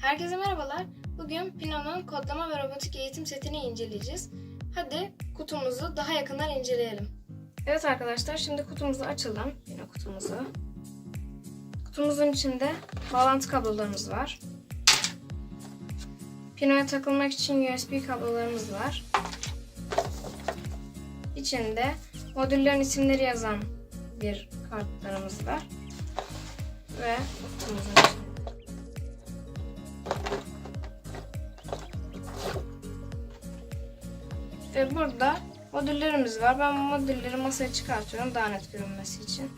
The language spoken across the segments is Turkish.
Herkese merhabalar. Bugün Pino'nun kodlama ve robotik eğitim setini inceleyeceğiz. Hadi kutumuzu daha yakından inceleyelim. Evet arkadaşlar şimdi kutumuzu açalım. Pino kutumuzu. Kutumuzun içinde bağlantı kablolarımız var. Pino'ya takılmak için USB kablolarımız var. İçinde modüllerin isimleri yazan bir kartlarımız var. Ve kutumuzun içinde. Ve burada modüllerimiz var. Ben modülleri masaya çıkartıyorum daha net görünmesi için.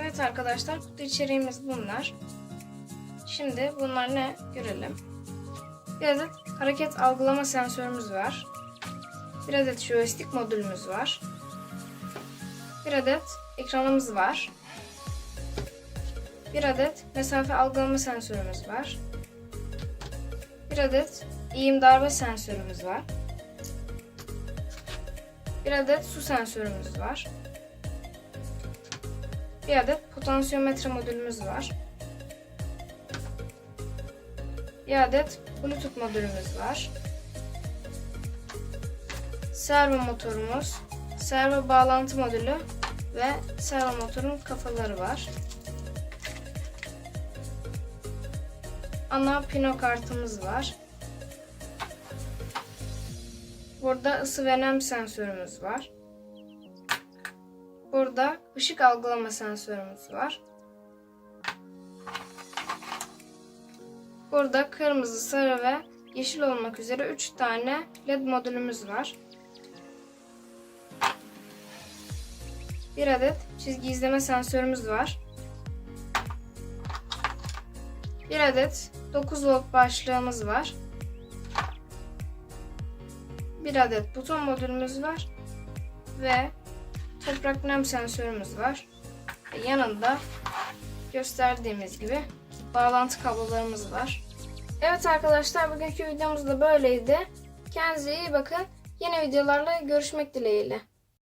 Evet arkadaşlar kutu içeriğimiz bunlar. Şimdi bunlar ne görelim. Bir adet hareket algılama sensörümüz var. Bir adet joystick modülümüz var. Bir adet ekranımız var. Bir adet mesafe algılama sensörümüz var. Bir adet eğim darbe sensörümüz var. Bir adet su sensörümüz var. Bir adet potansiyometre modülümüz var. Bir adet Bluetooth modülümüz var. Servo motorumuz, servo bağlantı modülü ve servo motorun kafaları var. Ana pino kartımız var. Burada ısı ve nem sensörümüz var. Burada ışık algılama sensörümüz var. Burada kırmızı, sarı ve yeşil olmak üzere 3 tane LED modülümüz var. Bir adet çizgi izleme sensörümüz var. Bir adet 9 volt başlığımız var. Bir adet buton modülümüz var. Ve toprak nem sensörümüz var. Ve yanında gösterdiğimiz gibi bağlantı kablolarımız var. Evet arkadaşlar bugünkü videomuz da böyleydi. Kendinize iyi bakın. Yeni videolarla görüşmek dileğiyle.